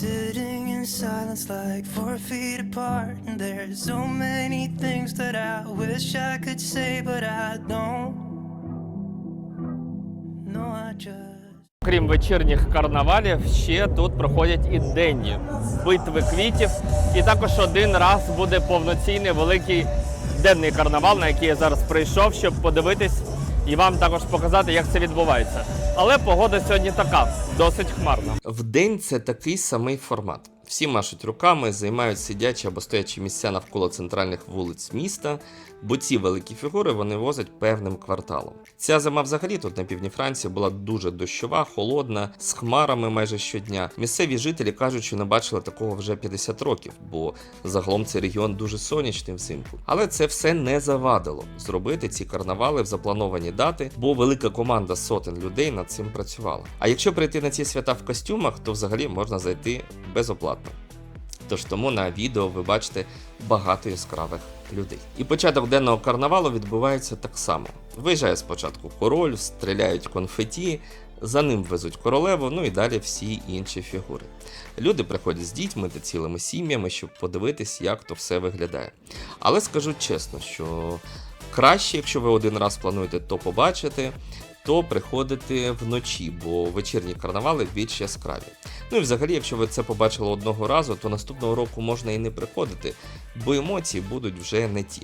Sitting in silence like four feet apart. And there's so many things that I wish I could say, but I don't. No, I just. Крім вечірніх карнавалів, ще тут проходять і денні битви квітів. І також один раз буде повноцінний великий денний карнавал, на який я зараз прийшов, щоб подивитись і вам також показати, як це відбувається. Але погода сьогодні така, досить хмарна. В день це такий самий формат. Всі машуть руками, займають сидячі або стоячі місця навколо центральних вулиць міста, бо ці великі фігури вони возять певним кварталом. Ця зима взагалі тут на півдні Франції була дуже дощова, холодна, з хмарами майже щодня. Місцеві жителі кажуть, що не бачили такого вже 50 років, бо загалом цей регіон дуже сонячний взимку. Але це все не завадило зробити ці карнавали в заплановані дати, бо велика команда сотень людей над цим працювала. А якщо прийти на ці свята в костюмах, то взагалі можна зайти безоплатно. Тож тому на відео ви бачите багато яскравих людей. І початок денного карнавалу відбувається так само. Виїжджає спочатку король, стріляють конфеті, за ним везуть королеву, ну і далі всі інші фігури. Люди приходять з дітьми та цілими сім'ями, щоб подивитись, як то все виглядає. Але скажу чесно, що краще, якщо ви один раз плануєте то побачити, то приходити вночі, бо вечірні карнавали більш яскраві. Ну і взагалі, якщо ви це побачили одного разу, то наступного року можна і не приходити, бо емоції будуть вже не ті.